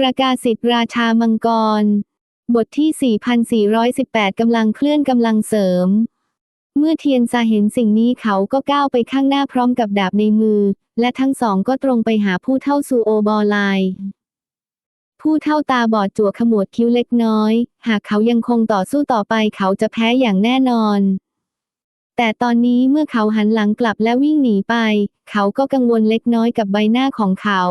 ประกาศสิทธิ์ราชามังกร บทที่ 4418 กำลังเคลื่อนกำลังเสริม เมื่อเทียนซาเห็นสิ่งนี้เขาก็ก้าวไปข้างหน้าพร้อมกับดาบในมือ และทั้งสองก็ตรงไปหาผู้เท่าซูโอบอไลน์ผู้เท่าตาบอดจั่วขมวดคิ้วเล็กน้อย หากเขายังคงต่อสู้ต่อไปเขาจะแพ้อย่างแน่นอน แต่ตอนนี้เมื่อเขาหันหลังกลับและวิ่งหนีไป เขาก็กังวลเล็กน้อยกับใบหน้าของเขา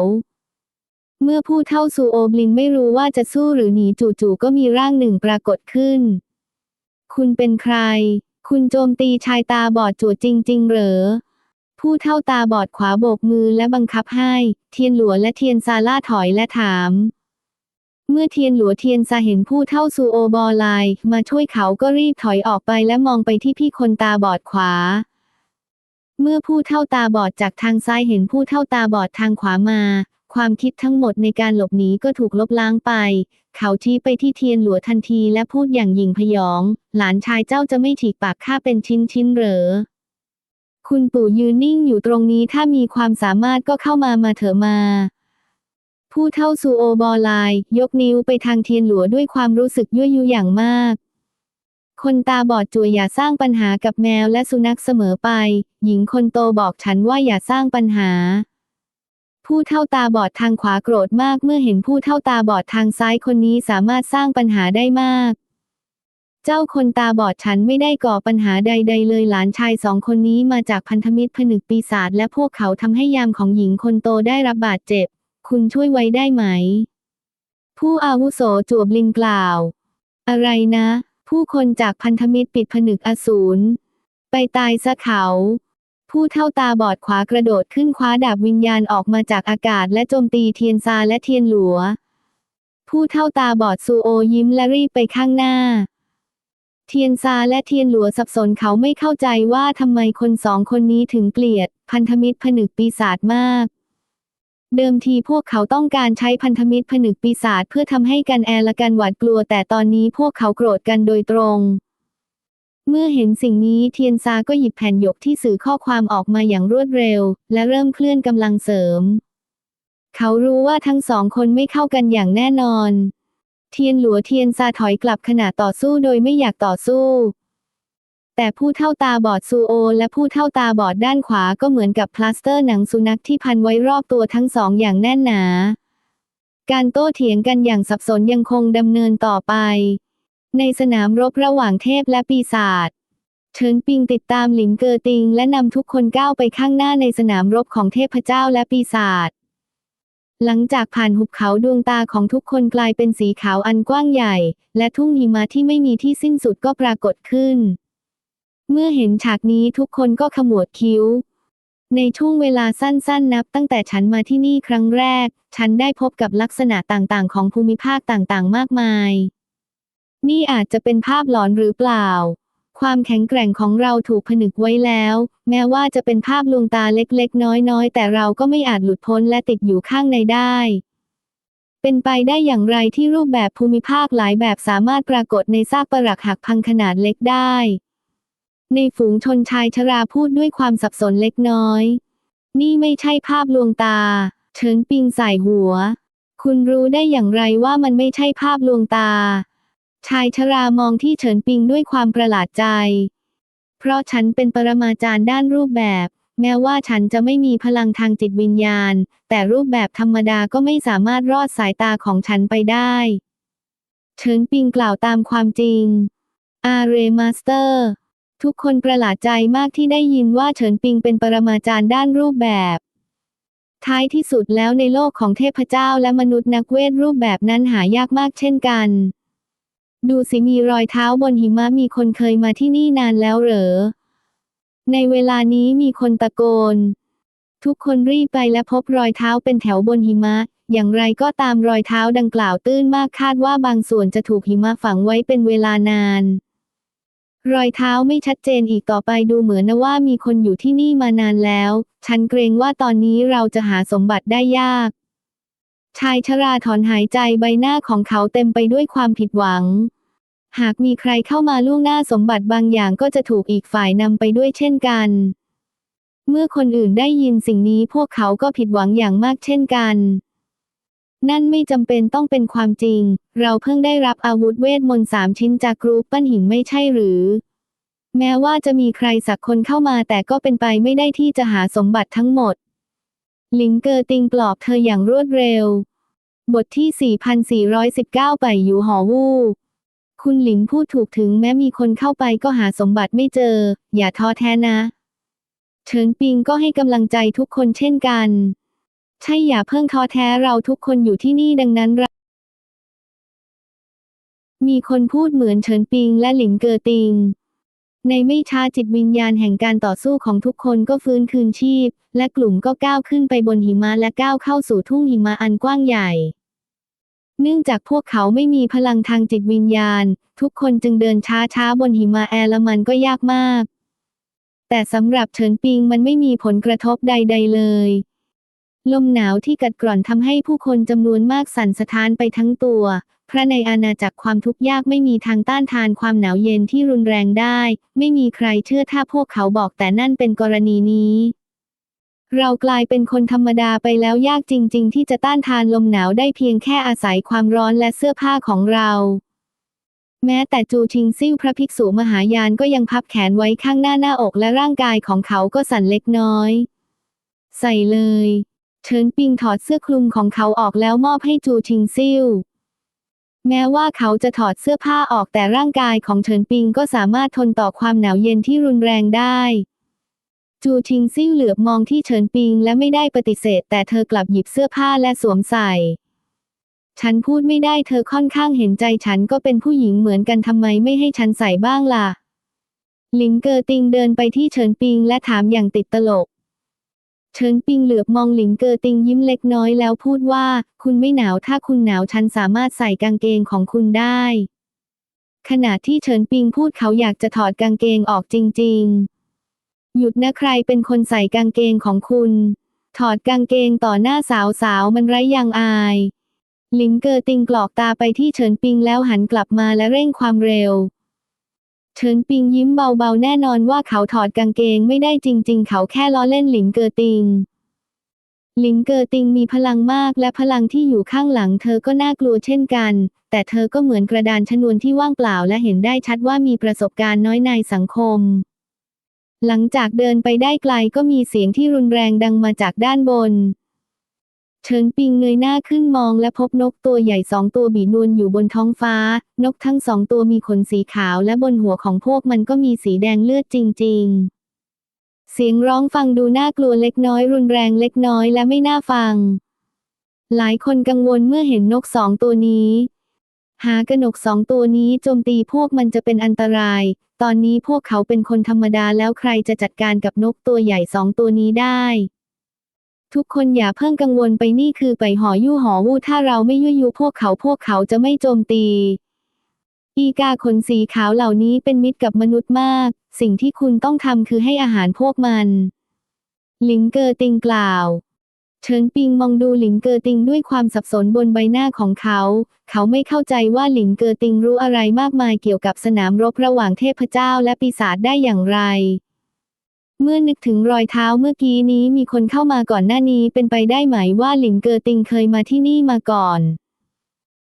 เมื่อผู้เท่าซูโอบลินไม่รู้ว่าจะสู้หรือหนีจู่ๆก็มีร่างหนึ่งปรากฏขึ้น คุณเป็นใคร คุณโจมตีชายตาบอดจั่จริง ๆ เหรอ ผู้เท่าตาบอดขวาโบกมือและบังคับให้ เทียนหลัวและเทียนซาล่าถอยและถาม เมื่อเทียนหลัวเทียนซาเห็นผู้เท่าซูโอบอลน์มาช่วยเขาก็รีบถอยออกไปและมองไปที่พี่คนตาบอดขวา เมื่อผู้เท่าตาบอดจากทางซ้ายเห็นผู้เท่าตาบอดทางขวามา ความคิดทั้งหมดในการหลบหนีก็ถูกลบล้างไป เขาชี้ไปที่เทียนหลัวทันทีและพูดอย่างหยิ่งพยอง หลานชายเจ้าจะไม่ฉีกปากข้าเป็นชิ้นชิ้นๆเหรอ คุณปู่ยืนนิ่งอยู่ตรงนี้ถ้ามีความสามารถก็เข้ามามาเถอะมา ผู้เท่าซูโอบอลน์ยกนิ้วไปทางเทียนหลัวด้วยความรู้สึกยั่วยุอย่างมาก คนตาบอดจัวอย่าสร้างปัญหากับแมวและสุนัขเสมอไป หญิงคนโตบอกฉันว่าอย่าสร้างปัญหา ผู้เท่าตาบอดทางขวาโกรธมากเมื่อเห็นผู้เท่าตาบอดทางซ้ายคนนี้สามารถสร้างปัญหาได้มาก เจ้าคนตาบอดฉันไม่ได้ก่อปัญหาใด ๆ เลยหลานชายสองคนนี้มาจากพันธมิตรผนึกปีศาจและพวกเขาทำให้ยามของหญิงคนโตได้รับบาดเจ็บ คุณช่วยไว้ได้ไหม ผู้อาวุโสจวบลินกล่าว อะไรนะ ผู้คนจากพันธมิตรปิดผนึกอสูรไปตายซะเขา ผู้เท่าตาบอดขวากระโดดขึ้นคว้าดาบวิญญาณออกมาจากอากาศและโจมตีเทียนซาและเทียนหลัว ผู้เท่าตาบอดซูโอยิ้มและรีบไปข้างหน้า เทียนซาและเทียนหลัวสับสนเขาไม่เข้าใจว่าทำไมคนสองคนนี้ถึงเกลียด พันธมิตรผนึกปีศาจมาก เดิมทีพวกเขาต้องการใช้พันธมิตรผนึกปีศาจเพื่อทำให้กันแอร์และกันหวาดกลัวแต่ตอนนี้พวกเขาโกรธกันโดยตรง เมื่อเห็นสิ่งนี้เทียนซาก็หยิบแผ่นหยกที่สื่อข้อความออกมาอย่างรวดเร็ว และเริ่มเคลื่อนกำลังเสริม เขารู้ว่าทั้งสองคนไม่เข้ากันอย่างแน่นอน เทียนหลัวเทียนซาถอยกลับขณะต่อสู้โดยไม่อยากต่อสู้ แต่ผู้เท่าตาบอดซูโอ และผู้เท่าตาบอดด้านขวาก็เหมือนกับพลาสเตอร์หนังสุนัขที่พันไว้รอบตัวทั้งสองอย่างแน่นหนา การโต้เถียงกันอย่างสับสนยังคงดำเนินต่อไป ในสนามรบระหว่างเทพและปีศาจเฉินปิงติดตามหลิงเกอติง และนำทุกคนก้าวไปข้างหน้าในสนามรบของเทพเจ้าและปีศาจหลังจากผ่านหุบเขาดวงตาของทุกคนกลายเป็นสีขาวอันกว้างใหญ่ และทุ่งหิมะที่ไม่มีที่สิ้นสุดก็ปรากฏขึ้น เมื่อเห็นฉากนี้ทุกคนก็ขมวดคิ้ว ในช่วงเวลาสั้นๆ นับตั้งแต่ฉันมาที่นี่ครั้งแรก ฉันได้พบกับลักษณะต่างๆ ของภูมิภาคต่างๆ มากมาย นี่อาจจะเป็นภาพหลอนหรือเปล่า ความแข็งแกร่งของเราถูกผนึกไว้แล้ว แม้ว่าจะเป็นภาพลวงตาเล็กๆ น้อยๆ แต่เราก็ไม่อาจหลุดพ้นและติดอยู่ข้างในได้ เป็นไปได้อย่างไรที่รูปแบบภูมิภาคหลายแบบสามารถปรากฏในซากปรักหักพังขนาดเล็กได้ ในฝูงชนชายชราพูดด้วยความสับสนเล็กน้อย นี่ไม่ใช่ภาพลวงตา เฉินปิงใส่หัว คุณรู้ได้อย่างไรว่ามันไม่ใช่ภาพลวงตา ชายชรามองที่เฉินปิงด้วยความประหลาดใจ เพราะฉันเป็นปรมาจารย์ด้านรูปแบบ แม้ว่าฉันจะไม่มีพลังทางจิตวิญญาณ แต่รูปแบบธรรมดาก็ไม่สามารถรอดสายตาของฉันไปได้ เฉินปิงกล่าวตามความจริง อาเรมาสเตอร์ ทุกคนประหลาดใจมากที่ได้ยินว่าเฉินปิงเป็นปรมาจารย์ด้านรูปแบบท้ายที่สุดแล้วในโลกของเทพเจ้าและมนุษย์นักเวทรูปแบบนั้นหายากมากเช่นกัน ดูสิมีรอยเท้าบนหิมะมีคนเคยมาที่นี่นานแล้วเหรอ ในเวลานี้มีคนตะโกน ทุกคนรีบไปและพบรอยเท้าเป็นแถวบนหิมะ อย่างไรก็ตามรอยเท้าดังกล่าวตื้นมากคาดว่าบางส่วนจะถูกหิมะฝังไว้เป็นเวลานาน รอยเท้าไม่ชัดเจนอีกต่อไปดูเหมือนนะว่ามีคนอยู่ที่นี่มานานแล้ว ฉันเกรงว่าตอนนี้เราจะหาสมบัติได้ยากชายชราถอนหายใจใบหน้าของเขาเต็มไปด้วยความผิดหวัง หากมีใครเข้ามาล่วงหน้าสมบัติบางอย่างก็จะถูกอีกฝ่ายนำไปด้วยเช่นกัน เมื่อคนอื่นได้ยินสิ่งนี้พวกเขาก็ผิดหวังอย่างมากเช่นกัน นั่นไม่จำเป็นต้องเป็นความจริง เราเพิ่งได้รับอาวุธเวทมนต์สามชิ้นจากกรูปปั้นหินไม่ใช่หรือ แม้ว่าจะมีใครสักคนเข้ามาแต่ก็เป็นไปไม่ได้ที่จะหาสมบัติทั้งหมด ลิงเกอร์ติงปลอบเธออย่างรวดเร็ว บทที่ 4419 ไปอยู่หอวู่ คุณหลินพูดถูกถึงแม้มีคนเข้าไปก็หาสมบัติไม่เจอ อย่าท้อแท้นะเฉินปิงก็ให้กำลังใจทุกคนเช่นกัน ใช่อย่าเพิ่งท้อแท้เราทุกคนอยู่ที่นี่ดังนั้นเรามีคนพูดเหมือนเฉินปิงและหลิงเกอติง ในไม่ช้าจิตวิญญาณแห่งการต่อสู้ของทุกคนก็ฟื้นคืนชีพ และกลุ่มก็ก้าวขึ้นไปบนหิมะและก้าวเข้าสู่ทุ่งหิมะอันกว้างใหญ่ เนื่องจากพวกเขาไม่มีพลังทางจิตวิญญาณ ทุกคนจึงเดินช้าๆบนหิมะแอร์ละมันก็ยากมาก แต่สำหรับเฉินปิงมันไม่มีผลกระทบใด ๆ เลย ลมหนาวที่กัดกร่อนทำให้ผู้คนจำนวนมากสั่นสะท้านไปทั้งตัว พระในอาณาจักรความทุกข์ยากไม่มีทางต้านทานความหนาวเย็นที่รุนแรงได้ ไม่มีใครเชื่อถ้าพวกเขาบอกแต่นั่นเป็นกรณีนี้ เรากลายเป็นคนธรรมดาไปแล้วยากจริง ๆ ที่จะต้านทานลมหนาวได้เพียงแค่อาศัยความร้อนและเสื้อผ้าของเรา แม้แต่จูชิงซิ่วพระภิกษุมหายานก็ยังพับแขนไว้ข้างหน้าหน้าอกและร่างกายของเขาก็สั่นเล็กน้อย ใส่เลยเฉินปิงถอดเสื้อคลุมของเขาออกแล้วมอบให้จูชิงซิ่วแม้ว่าเขาจะถอดเสื้อผ้าออกแต่ร่างกายของเฉินปิงก็สามารถทนต่อความหนาวเย็นที่รุนแรงได้ จูชิงซิ่วเหลือบมองที่เฉินปิงและไม่ได้ปฏิเสธ แต่เธอกลับหยิบเสื้อผ้าและสวมใส่ ฉันพูดไม่ได้เธอค่อนข้างเห็นใจฉันก็เป็นผู้หญิงเหมือนกันทำไมไม่ให้ฉันใส่บ้างล่ะ หลิงเกอติงเดินไปที่เฉินปิงและถามอย่างติดตลก เฉินปิงเหลือบมองหลิงเกอติงยิ้มเล็กน้อยแล้วพูดว่า คุณไม่หนาวถ้าคุณหนาวฉันสามารถใส่กางเกงของคุณได้ ขณะที่เฉินปิงพูดเขาอยากจะถอดกางเกงออกจริง ๆ หยุดนะใครเป็นคนใส่กางเกงของคุณ ถอดกางเกงต่อหน้าสาวๆมันไร้ยังอาย หลิงเกอติงกรอกตาไปที่เฉินปิงแล้วหันกลับมาและเร่งความเร็ว เฉินปิงยิ้มเบาๆแน่นอนว่าเขาถอดกางเกงไม่ได้จริง ๆ เขาแค่ล้อเล่นหลิงเกอติงหลิงเกอติงมีพลังมากและพลังที่อยู่ข้างหลังเธอก็น่ากลัวเช่นกัน แต่เธอก็เหมือนกระดานชนวนที่ว่างเปล่าและเห็นได้ชัดว่ามีประสบการณ์น้อยในสังคม หลังจากเดินไปได้ไกลก็มีเสียงที่รุนแรงดังมาจากด้านบน เฉินปิงเงยหน้าขึ้นมองและพบนกตัวใหญ่สองตัวบีนวลอยู่บนท้องฟ้า นกทั้งสองตัวมีขนสีขาวและบนหัวของพวกมันก็มีสีแดงเลือดจริง ๆ เสียงร้องฟังดูน่ากลัวเล็กน้อย รุนแรงเล็กน้อยและไม่น่าฟัง หลายคนกังวลเมื่อเห็นนกสองตัวนี้ หากระหนกสองตัวนี้โจมตีพวกมันจะเป็นอันตราย ตอนนี้พวกเขาเป็นคนธรรมดาแล้วใครจะจัดการกับนกตัวใหญ่สองตัวนี้ได้ ทุกคนอย่าเพิ่งกังวลไปนี่คือไปหอยู่หอวู่ถ้าเราไม่ยั่วยุพวกเขาพวกเขาจะไม่โจมตี อีกาขนสีขาวเหล่านี้เป็นมิตรกับมนุษย์มาก สิ่งที่คุณต้องทำคือให้อาหารพวกมันหลิงเกอติงกล่าว เฉินปิงมองดูหลิงเกอติงด้วยความสับสนบนใบหน้าของเขา เขาไม่เข้าใจว่าหลิงเกอติงรู้อะไรมากมายเกี่ยวกับสนามรบระหว่างเทพเจ้าและปีศาจได้อย่างไร เมื่อนึกถึงรอยเท้าเมื่อกี้นี้มีคนเข้ามาก่อนหน้านี้เป็นไปได้ไหมว่าหลิงเกอติงเคยมาที่นี่มาก่อน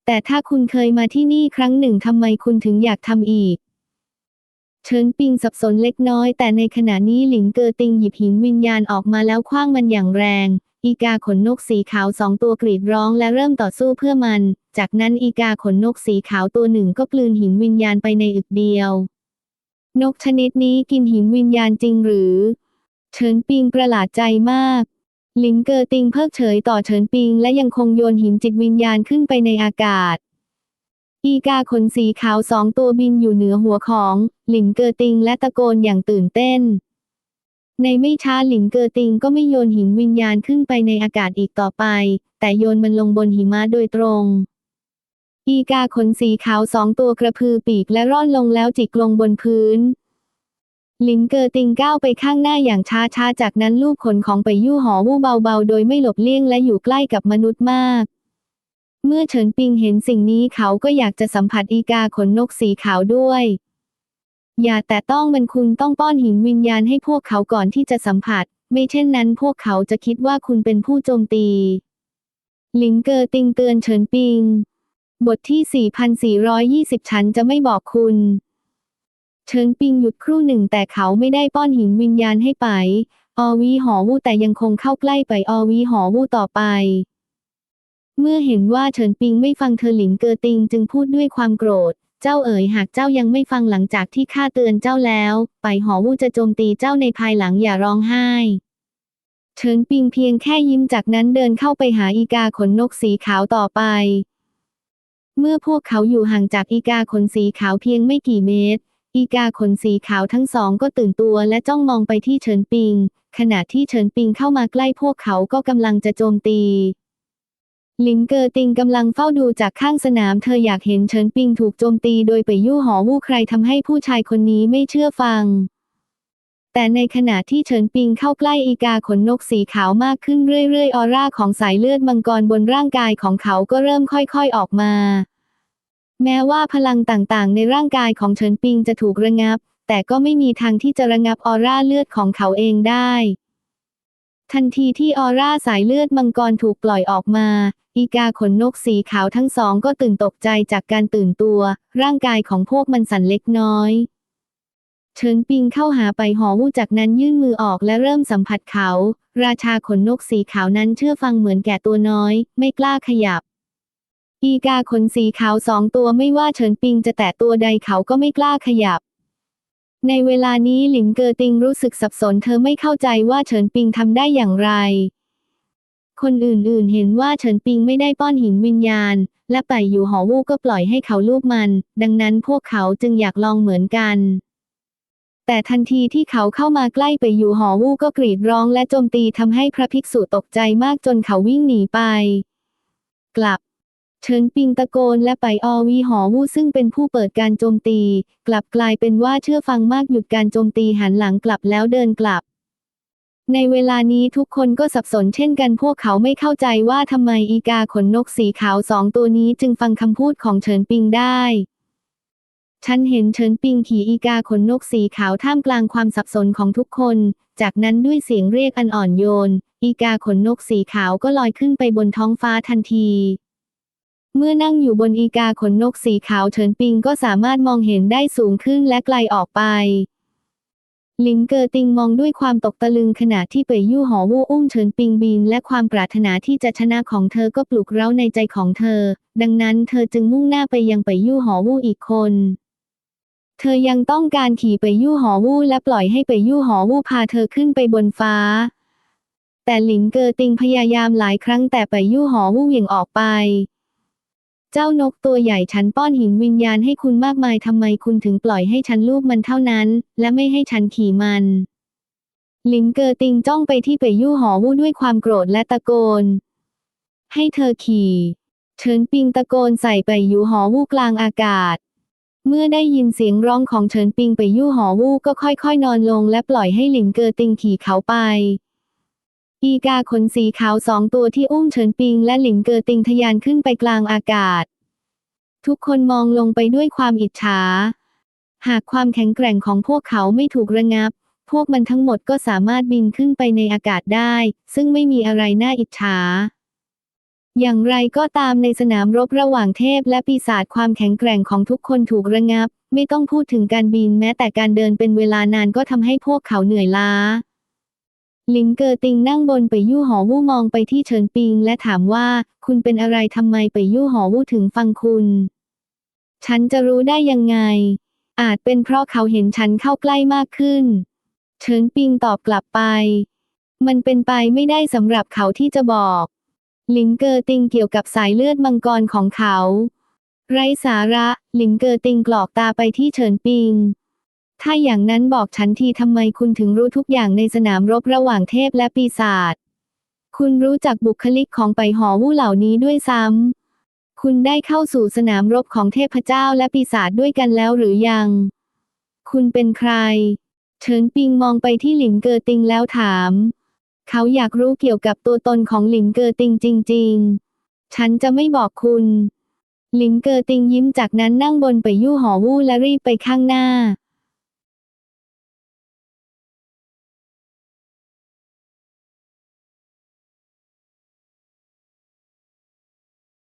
แต่ถ้าคุณเคยมาที่นี่ครั้งหนึ่งทำไมคุณถึงอยากทำอีกเฉินปิงสับสนเล็กน้อยแต่ในขณะนี้หลิงเกอติงหยิบหินวิญญาณออกมาแล้วคว้างมันอย่างแรง อีกาขนนกสีขาวสองตัวกรีดร้องและเริ่มต่อสู้เพื่อมัน จากนั้นอีกาขนนกสีขาวตัวหนึ่งก็กลืนหินวิญญาณไปในอึกเดียว นกชนิดนี้กินหินวิญญาณจริงหรือเฉินปิงประหลาดใจมากหลิงเกอติงเพิกเฉยต่อเฉินปิงและยังคงโยนหินจิตวิญญาณขึ้นไปในอากาศ อีกาขนสีขาวสองตัวบินอยู่เหนือหัวของหลิงเกอติงและตะโกนอย่างตื่นเต้น ในไม่ช้าหลิงเกอติงก็ไม่โยนหินวิญญาณขึ้นไปในอากาศอีกต่อไป แต่โยนมันลงบนหิมะโดยตรง อีกาขนสีขาวสองตัวกระพือปีกและร่อนลงแล้วจิกลงบนพื้น หลินเกอติงก้าวไปข้างหน้าอย่างช้าช้าๆ จากนั้นลูบขนของไปยู่หอวู่เบาๆ โดยไม่หลบเลี่ยงและอยู่ใกล้กับมนุษย์มาก เมื่อเฉินปิงเห็นสิ่งนี้เขาก็อยากจะสัมผัสอีกาขนนกสีขาวด้วย อย่าแต่ต้องมันคุณต้องป้อนหินวิญญาณให้พวกเขาก่อนที่จะสัมผัส ไม่เช่นนั้นพวกเขาจะคิดว่าคุณเป็นผู้โจมตี หลิงเกอติงเตือนเฉินปิง บทที่ 4,420 ฉันจะไม่บอกคุณเฉินปิงหยุดครู่หนึ่งแต่เขาไม่ได้ป้อนหินวิญญาณให้ไป อวีหอวูแต่ยังคงเข้าใกล้ไปออวีหอวูต่อไป เมื่อเห็นว่าเฉินปิงไม่ฟังเธอหลิงเกอติงจึงพูดด้วยความโกรธ เจ้าเอ๋ยหากเจ้ายังไม่ฟังหลังจากที่ข้าเตือนเจ้าแล้ว ไปหอวูจะโจมตีเจ้าในภายหลังอย่าร้องไห้เฉินปิงเพียงแค่ยิ้มจากนั้นเดินเข้าไปหาอีกาขนนกสีขาวต่อไป เมื่อพวกเขาอยู่ห่างจากอีกาขนสีขาวเพียงไม่กี่เมตร อีกาขนสีขาวทั้งสองก็ตื่นตัวและจ้องมองไปที่เฉินปิง ขณะที่เฉินปิงเข้ามาใกล้พวกเขาก็กำลังจะโจมตี หลินเกอติงกำลังเฝ้าดูจากข้างสนาม เธออยากเห็นเฉินปิงถูกโจมตีโดยไปยู่หอวู้ใครทำให้ผู้ชายคนนี้ไม่เชื่อฟัง แต่ในขณะที่เฉินปิงเข้าใกล้อีกาขนนกสีขาวมากขึ้นเรื่อยๆ ออร่าของสายเลือดมังกรบนร่างกายของเขาก็เริ่มค่อยๆออกมา แม้ว่าพลังต่างๆ ในร่างกายของเฉินปิงจะถูกระงับ แต่ก็ไม่มีทางที่จะระงับออร่าเลือดของเขาเองได้ ทันทีที่ออร่าสายเลือดมังกรถูกปล่อยออกมา อีกาขนนกสีขาวทั้งสองก็ตื่นตกใจจากการตื่นตัว ร่างกายของพวกมันสั่นเล็กน้อยเฉินปิงเข้าหาไปหอวูจากนั้นยื่นมือออกและเริ่มสัมผัสเขา ราชาขนนกสีขาวนั้นเชื่อฟังเหมือนแก่ตัวน้อย ไม่กล้าขยับ อีกาขนสีขาวสองตัวไม่ว่าเฉินปิงจะแตะตัวใดเขาก็ไม่กล้าขยับ ในเวลานี้หลินเกอติงรู้สึกสับสนเธอไม่เข้าใจว่าเฉินปิงทำได้อย่างไร คนอื่นๆเห็นว่าเฉินปิงไม่ได้ป้อนหินวิญญาณ และไปอยู่หอวูก็ปล่อยให้เขาลูบมัน ดังนั้นพวกเขาจึงอยากลองเหมือนกัน แต่ทันทีที่เขาเข้ามาใกล้ไปอยู่หอวูก็กรีดร้องและโจมตีทำให้พระภิกษุตกใจมากจนเขาวิ่งหนีไป กลับ เฉินปิงตะโกนและไปอวีหอวูซึ่งเป็นผู้เปิดการโจมตี กลับกลายเป็นว่าเชื่อฟังมากหยุดการโจมตีหันหลังกลับแล้วเดินกลับ ในเวลานี้ทุกคนก็สับสนเช่นกันพวกเขาไม่เข้าใจว่าทำไมอีกาขนนกสีขาวสองตัวนี้จึงฟังคำพูดของเฉินปิงได้ฉันเห็นเฉินปิงขี่อีกาขนนกสีขาวท่ามกลางความสับสนของทุกคน จากนั้นด้วยเสียงเรียกอันอ่อนโยน อีกาขนนกสีขาวก็ลอยขึ้นไปบนท้องฟ้าทันที เมื่อนั่งอยู่บนอีกาขนนกสีขาวเฉินปิงก็สามารถมองเห็นได้สูงขึ้นและไกลออกไป หลินเกอติงมองด้วยความตกตะลึงขณะที่เป่ยยู่หอวู้อุ้มเฉินปิงบิน และความปรารถนาที่จะชนะของเธอก็ปลุกเร้าในใจของเธอ ดังนั้นเธอจึงมุ่งหน้าไปยังเป่ยยู่หอวู้อีกคน เธอยังต้องการขี่ไปยู่หอวู้และปล่อยให้ไปยู่หอวู้พาเธอขึ้นไปบนฟ้า แต่หลินเกอติงพยายามหลายครั้งแต่ไปยู่หอวู้เหวี่ยงออกไป เจ้านกตัวใหญ่ฉันป้อนหินวิญญาณให้คุณมากมายทำไมคุณถึงปล่อยให้ฉันลูบมันเท่านั้น และไม่ให้ฉันขี่มัน หลินเกอติงจ้องไปที่ไปยู่หอวู้ด้วยความโกรธและตะโกน ให้เธอขี่ เฉินปิงตะโกนใส่ไปยู่หอวู้กลางอากาศ เมื่อได้ยินเสียงร้องของเฉินปิงไปยู่หอวู้ก็ค่อยๆ นอนลงและปล่อยให้หลินเกอติงขี่เขาไป อีกาขนสีขาวสองตัวที่อุ้มเฉินปิงและหลินเกอติงทะยานขึ้นไปกลางอากาศ ทุกคนมองลงไปด้วยความอิจฉา หากความแข็งแกร่งของพวกเขาไม่ถูกระงับ พวกมันทั้งหมดก็สามารถบินขึ้นไปในอากาศได้ ซึ่งไม่มีอะไรน่าอิจฉา อย่างไรก็ตามในสนามรบระหว่างเทพและปีศาจความแข็งแกร่งของทุกคนถูกระงับ ไม่ต้องพูดถึงการบินแม้แต่การเดินเป็นเวลานานก็ทำให้พวกเขาเหนื่อยล้า ลินเกอติงนั่งบนไปยู่หอวู้มองไปที่เฉินปิง และถามว่า คุณเป็นอะไรทำไมไปยู่หอวู้ถึงฟังคุณ ฉันจะรู้ได้ยังไง อาจเป็นเพราะเขาเห็นฉันเข้าใกล้มากขึ้น เฉินปิงตอบกลับไป มันเป็นไปไม่ได้สำหรับเขาที่จะบอกลินเกอติงเกี่ยวกับสายเลือดมังกรของเขา ไร้สาระลินเกอติงกรอกตาไปที่เฉินปิง ถ้าอย่างนั้นบอกฉันทีทำไมคุณถึงรู้ทุกอย่างในสนามรบระหว่างเทพและปีศาจ คุณรู้จักบุคลิกของไปหอวู่เหล่านี้ด้วยซ้ำ คุณได้เข้าสู่สนามรบของเทพเจ้าและปีศาจด้วยกันแล้วหรือยัง คุณเป็นใคร เฉินปิงมองไปที่หลินเกอติงแล้วถาม เขาอยากรู้เกี่ยวกับตัวตนของหลินเกอติงจริง ๆ ฉันจะไม่บอกคุณ หลินเกอติงยิ้มจากนั้นนั่งบนไปยู่หอวู่และรีบไปข้างหน้า